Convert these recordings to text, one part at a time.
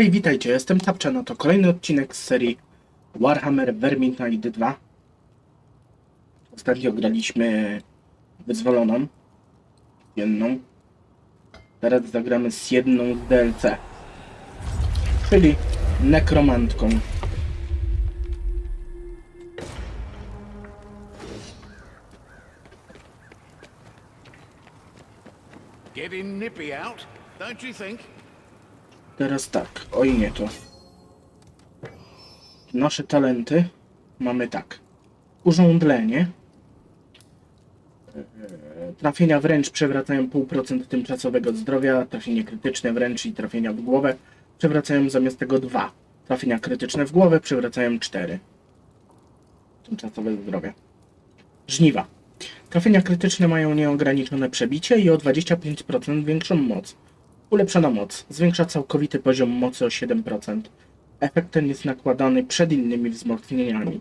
Hej, witajcie, jestem Tapczano, to kolejny odcinek z serii Warhammer Vermintide 2. Ostatnio graliśmy Wyzwoloną, jedną. Teraz zagramy z jedną z DLC, czyli Nekromantką. Getting nippy out, don't you think? Teraz tak, oj nie to. Nasze talenty mamy tak. Urządlenie. Eee, Trafienia wręcz przewracają 0,5% tymczasowego zdrowia, trafienie krytyczne wręcz i trafienia w głowę przewracają zamiast tego 2. Trafienia krytyczne w głowę przewracają 4. Tymczasowe zdrowia. Żniwa. Trafienia krytyczne mają nieograniczone przebicie i o 25% większą moc. Ulepszona moc. Zwiększa całkowity poziom mocy o 7%. Efekt ten jest nakładany przed innymi wzmocnieniami.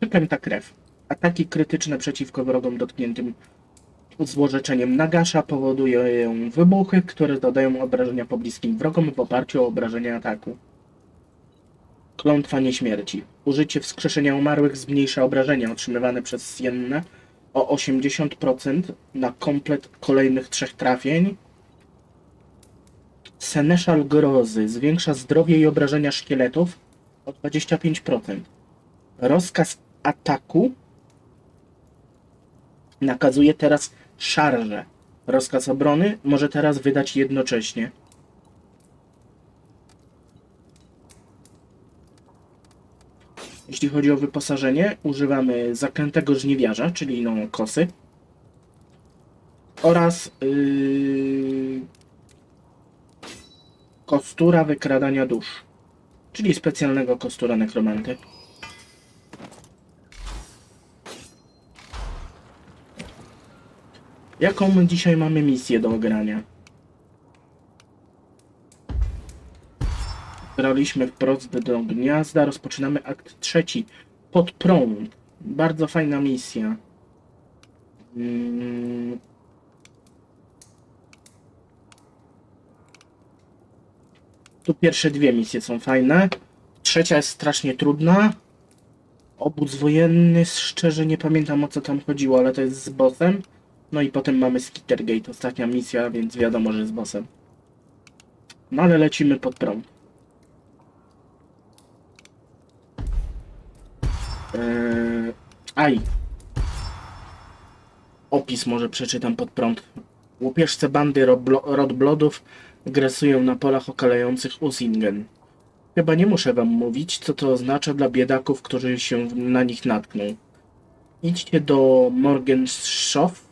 Przeklęta krew. Ataki krytyczne przeciwko wrogom dotkniętym złorzeczeniem Nagasza powodują wybuchy, które zadają obrażenia pobliskim wrogom w oparciu o obrażenia ataku. Klątwa nieśmierci. Użycie wskrzeszenia umarłych zmniejsza obrażenia otrzymywane przez Siennę o 80% na komplet kolejnych trzech trafień. Seneszal Grozy zwiększa zdrowie i obrażenia szkieletów o 25%. Rozkaz ataku nakazuje teraz szarże. Rozkaz obrony może teraz wydać jednocześnie. Jeśli chodzi o wyposażenie, używamy zaklętego żniwiarza, czyli no kosy. Oraz yy, kostura wykradania dusz, czyli specjalnego kostura nekromanty. Jaką my dzisiaj mamy misję do ogrania? Graliśmy wprost do gniazda, rozpoczynamy akt trzeci. Pod prąd. Bardzo fajna misja. Mm. Tu pierwsze dwie misje są fajne. Trzecia jest strasznie trudna. Obóz wojenny, szczerze nie pamiętam o co tam chodziło, ale to jest z bossem. No i potem mamy Skittergate, ostatnia misja, więc wiadomo, że z bossem. No ale lecimy pod prąd. Eee, aj. Opis może przeczytam pod prąd. Łupieżce bandy Rodblodów gresują na polach okalających Usingen. Chyba nie muszę wam mówić, co to oznacza dla biedaków, którzy się na nich natkną. Idźcie do Morgenshof.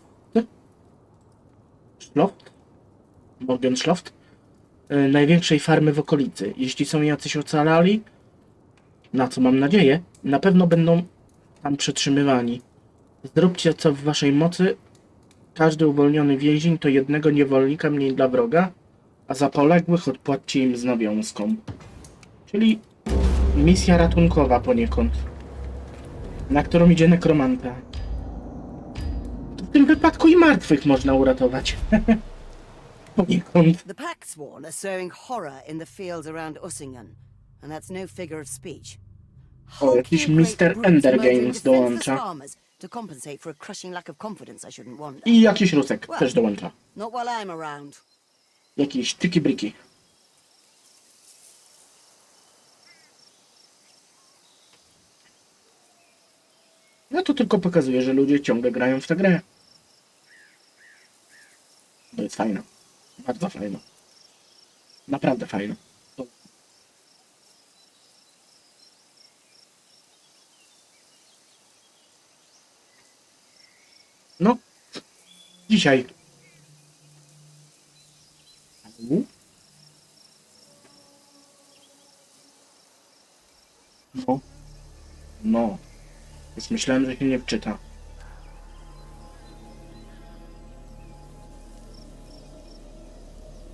Schloft? Morgenschloft? E, największej farmy w okolicy. Jeśli są jacyś ocalali, na co mam nadzieję, na pewno będą tam przetrzymywani. Zróbcie co w waszej mocy. Każdy uwolniony więzień to jednego niewolnika mniej dla wroga, a za poległych odpłaccie im z nawiązką. Czyli misja ratunkowa poniekąd, na którą idzie nekromanta. W tym wypadku i martwych można uratować. poniekąd. The Paxworn are sowing horror in the fields around Ussingen, and that's no figure of speech. O, jakiś Mr. Ender Games dołącza. To compensate for a crushing lack of confidence, I shouldn't wonder. I jakiś rusek też dołącza. Not while I'm around. Jakieś tyki bryki. No to tylko pokazuje, że ludzie ciągle grają w tę grę. To jest fajne. Bardzo fajne. Naprawdę fajne. No, dzisiaj U? No. No. Więc myślałem, że się nie wczyta.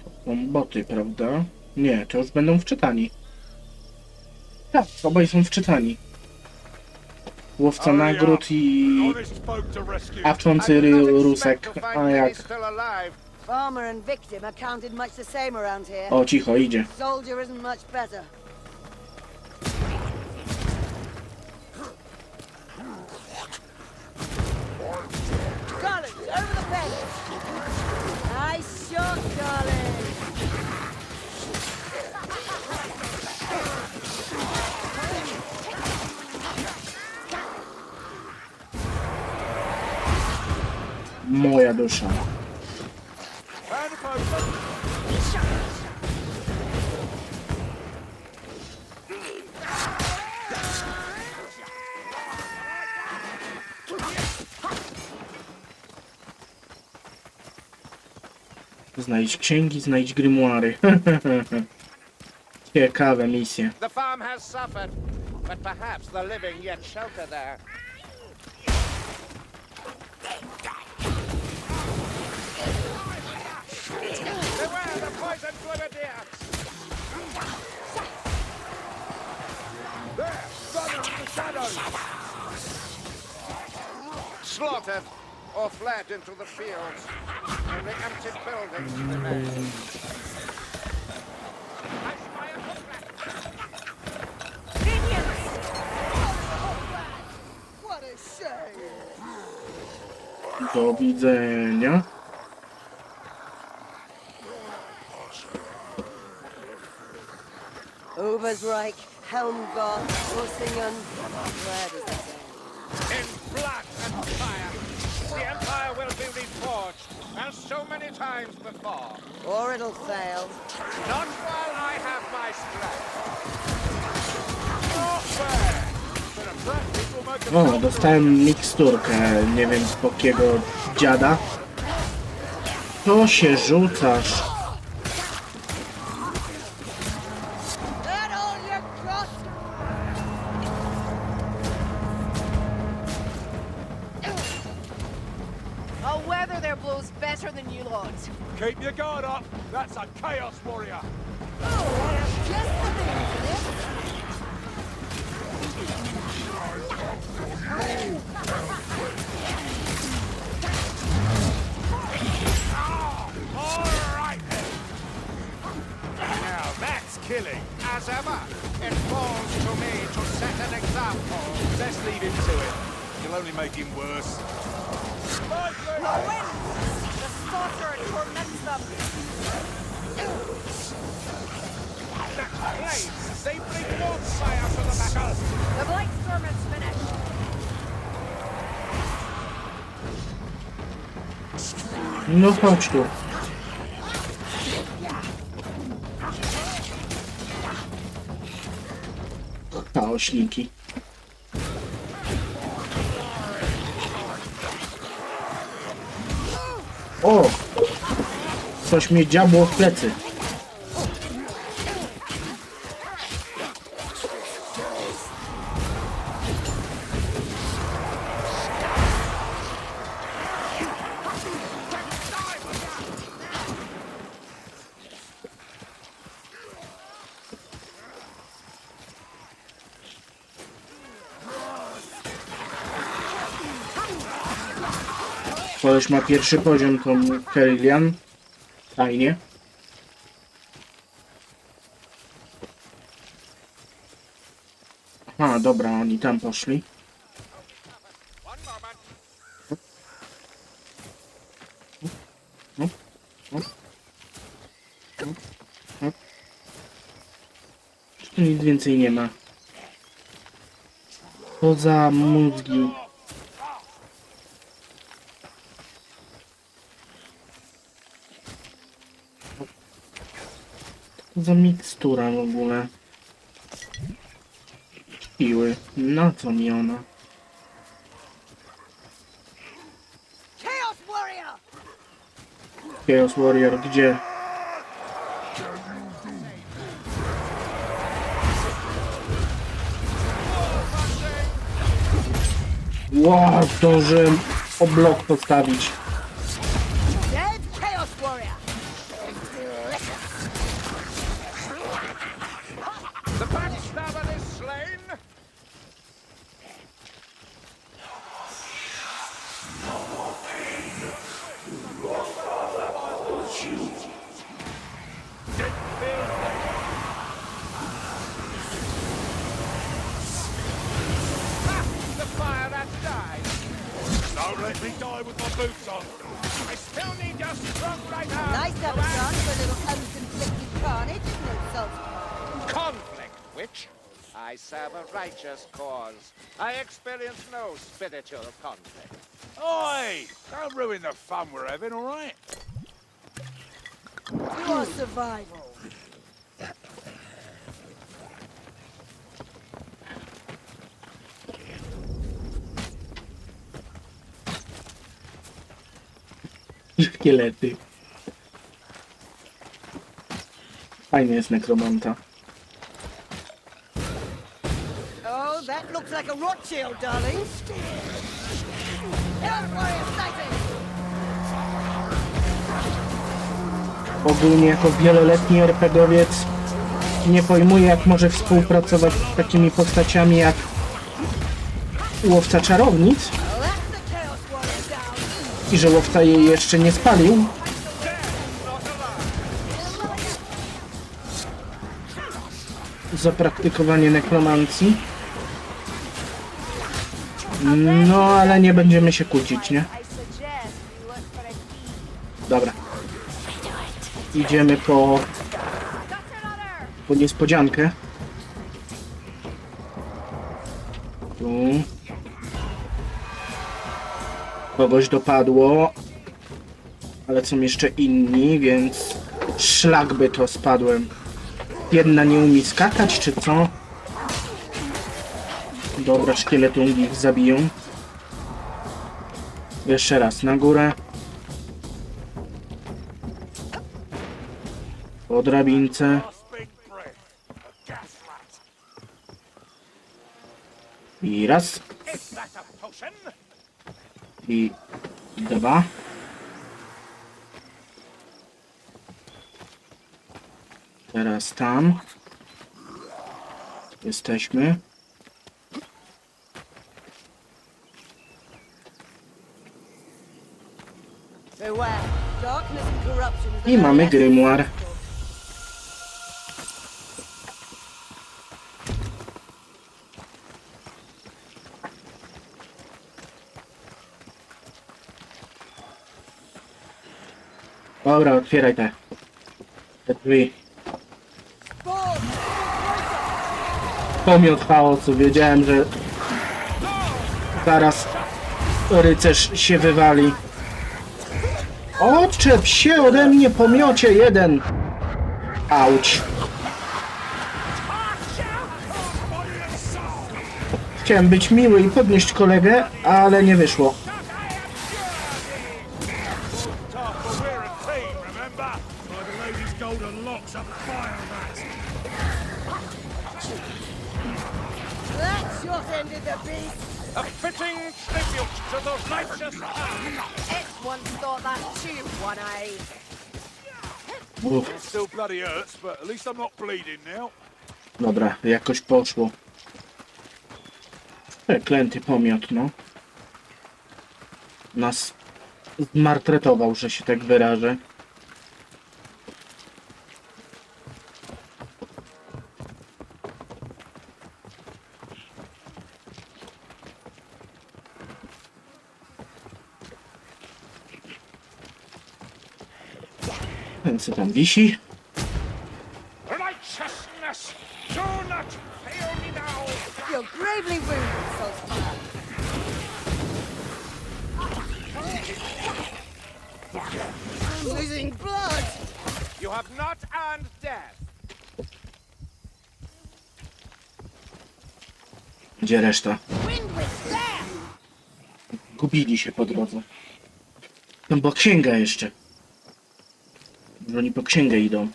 To są boty, prawda? Nie, to już będą wczytani. Tak, obaj są wczytani. Łowca nagród i. Awczący Rusek, a jak. O, cicho, idzie. Soldier isn't much better. Nice shot, darling! Moja dusza. Znajdź księgi, znajdź grimoire. Ciekawe misje. The farm has suffered, but perhaps the living yet shelter there. Beware the poisoned! Slaughtered or fled into the fields. Do widzenia. Obersreich, Helmgard, Ursingen. Where does this end? In blood and fire, as so many times before. Or it'll fail. Not while I have my strength. O, dostałem miksturkę, nie wiem z pokiego dziada. To się rzucasz. Let's leave him to it. You'll only make him worse. The wind! The slaughter torments them! That! They bring more fire to the battle! The Blight Storm is finished! No chodź tu. Chaośniki. O! Coś mnie dziabło w plecy. Koleś ma pierwszy poziom, to Kerillian. Fajnie. Aha, dobra, oni tam poszli. Tu nic więcej nie ma. Poza mózgi. Za mikstura w ogóle? Siły. Na co mi ona? Chaos Warrior! Chaos Warrior, gdzie? Wow, zdążyłem o blok postawić. I still need your strong right arm. Nice to have a chance for a little unconflicted carnage, isn't it, Saltzman? conflict, witch. I serve a righteous cause. I experience no spiritual conflict. Oi! Don't ruin the fun we're having, all right? Your survival. Szkielety. Fajny jest nekromanta. Oh, that looks like a Rothschild, darling. Hell's Warrior sighted! Ogólnie jako wieloletni RPGowiec nie pojmuję jak może współpracować z takimi postaciami jak łowca czarownic i że łowca jej jeszcze nie spalił. Za praktykowanie nekromancji. No, ale nie będziemy się kłócić, nie? Dobra. Idziemy po, po niespodziankę. Kogoś dopadło. Ale są jeszcze inni, więc szlak by to spadłem. Jedna nie umie skakać, czy co? Dobra, szkieletungi ich zabiją. Jeszcze raz na górę. Po drabince. I raz, Is that a potion? I dwa. Teraz tam. Jesteśmy. I mamy grimoire. Dobra, otwieraj te. Te drzwi. Pomiot chaosu, wiedziałem, że zaraz rycerz się wywali. Odczep się ode mnie, pomiocie jeden! Auć. Chciałem być miły i podnieść kolegę, ale nie wyszło. Dobra, jakoś poszło. Przeklęty pomiot, no. Nas zmartretował, że się tak wyrażę. Ten co tam wisi. Reszta? Gubili się po drodze. No bo księga jeszcze. Że oni po księgę idą.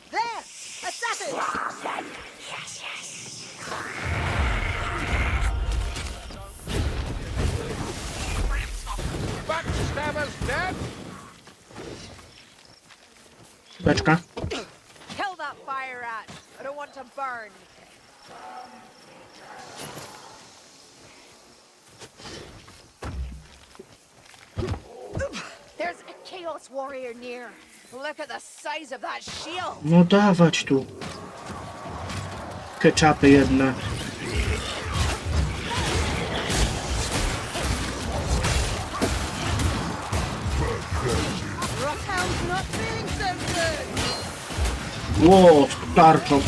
Beczka? Kill that fire rat! I don't want to burn. There's a Chaos Warrior near. Look at the size of that shield. No dawać tu. Keczapy jednak. Ło, wow, tarczą.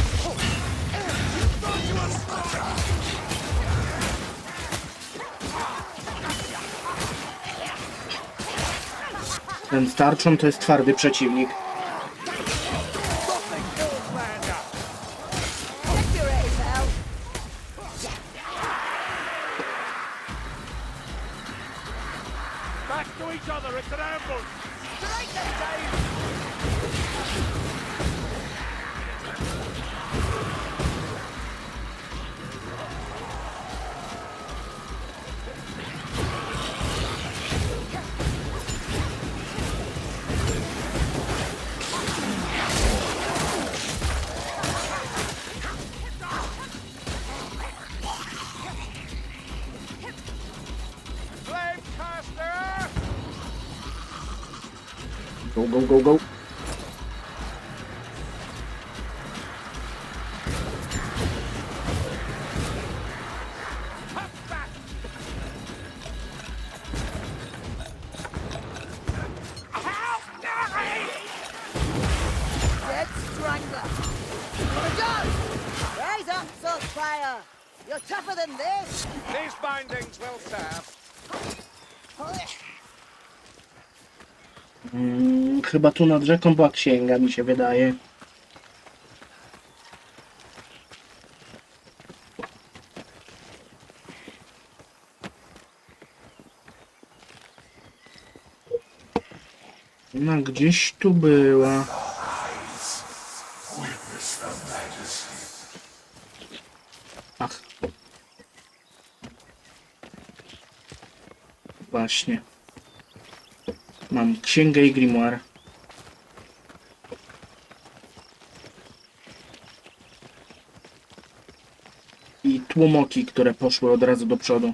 Ten starczą to jest twardy przeciwnik. Chyba tu nad rzeką była księga, mi się wydaje. No, gdzieś tu była. Ach. Właśnie. Mam księgę i grimoire. tłumoki, które poszły od razu do przodu.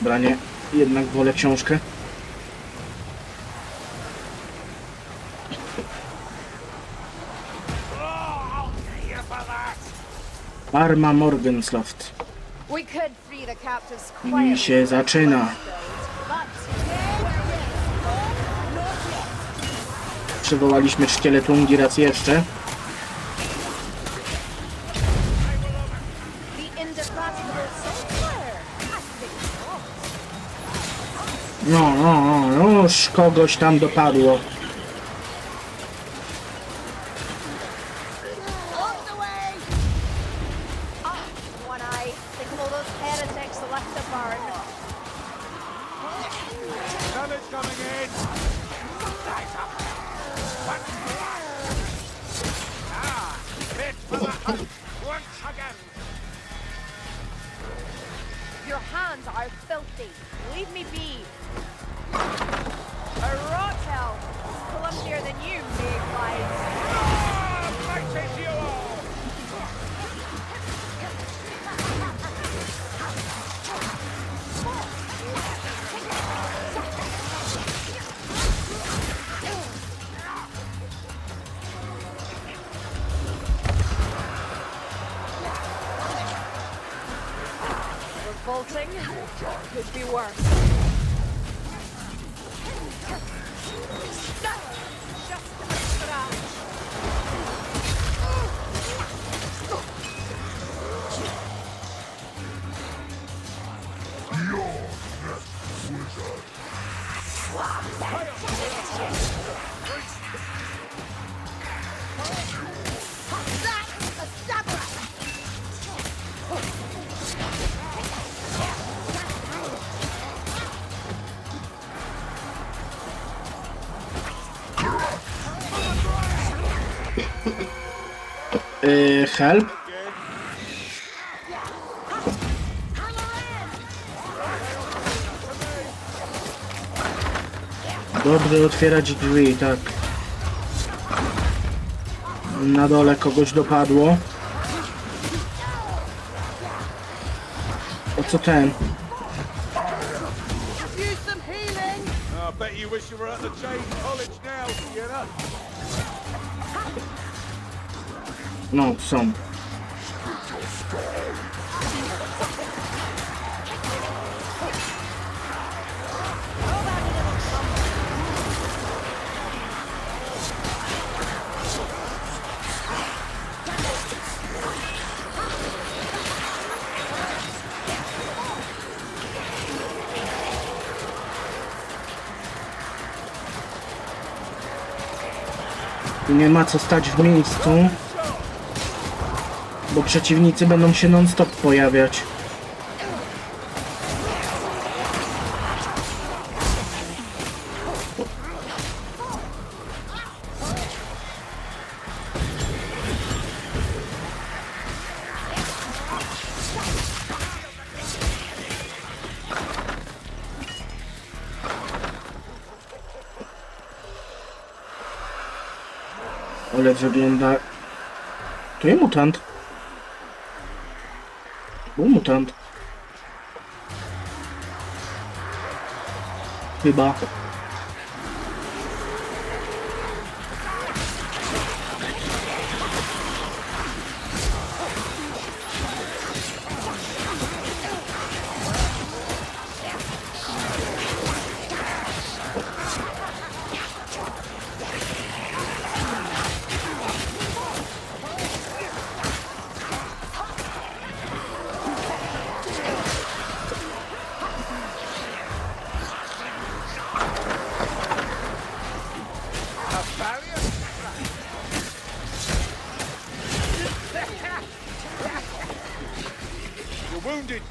branie. Jednak wolę książkę. Arma Morgenslaft. I się zaczyna. Przywołaliśmy szkieletungi raz jeszcze. No, no, no, już kogoś tam dopadło. be worse. Yy, help? Dobrze otwierać drzwi, tak. Na dole kogoś dopadło. O co ten? Use some healing! I bet you wish you were at the Jade Są. Tu nie ma co stać w miejscu. Bo przeciwnicy będą się non-stop pojawiać. Ale wygląda... Tu jest mutant. Był mutant. Chyba.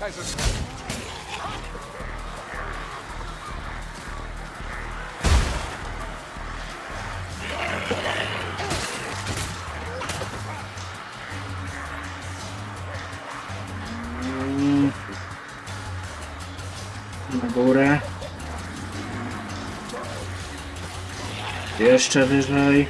Na górę. Jeszcze wyżej.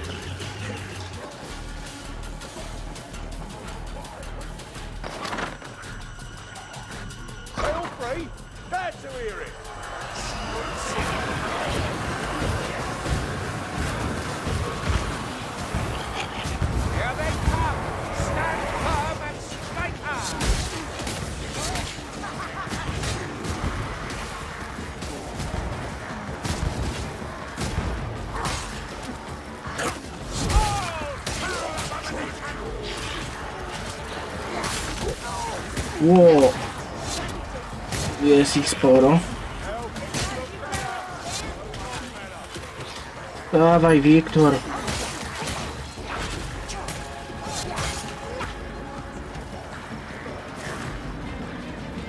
Jest ich sporo. Dawaj, Wiktor.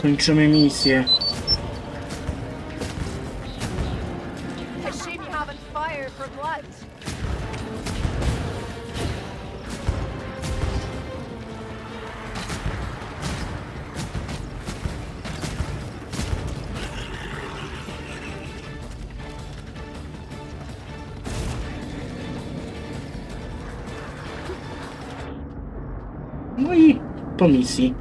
Kończymy misję. I po misji.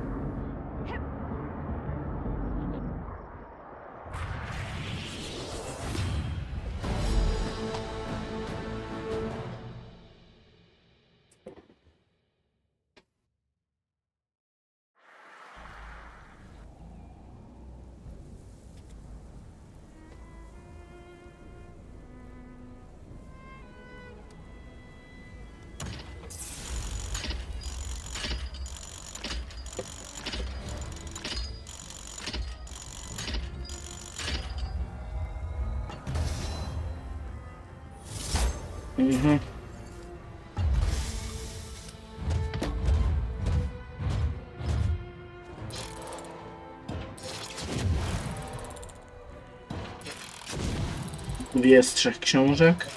Mhm. Dwie z trzech książek.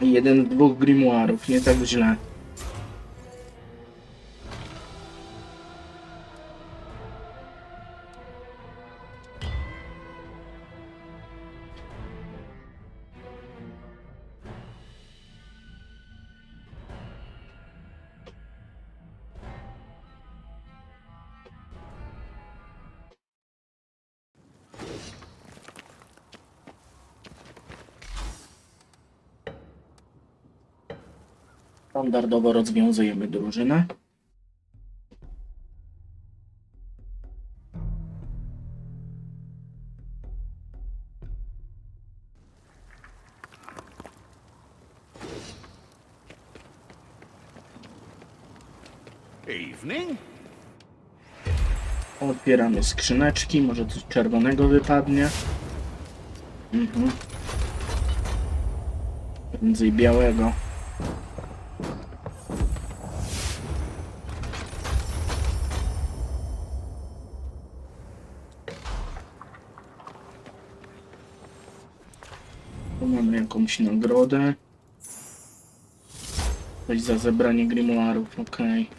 I jeden z dwóch grimoirów, nie tak źle. Standardowo rozwiązujemy drużynę. Evening. Otwieramy skrzyneczki, może coś czerwonego wypadnie. Mhm. Prędzej białego. Tu mamy jakąś nagrodę. Coś za zebranie grimoirów, okej.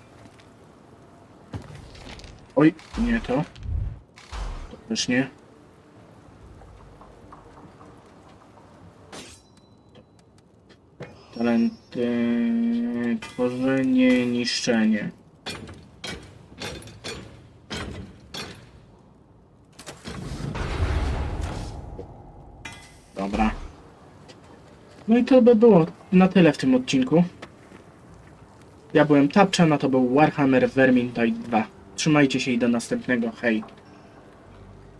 Oj, nie to. To też nie. Talenty... Tworzenie, niszczenie. Dobra. No i to by było na tyle w tym odcinku. Ja byłem Tapczan, a to był Warhammer Vermintide 2. Trzymajcie się i do następnego. Hej.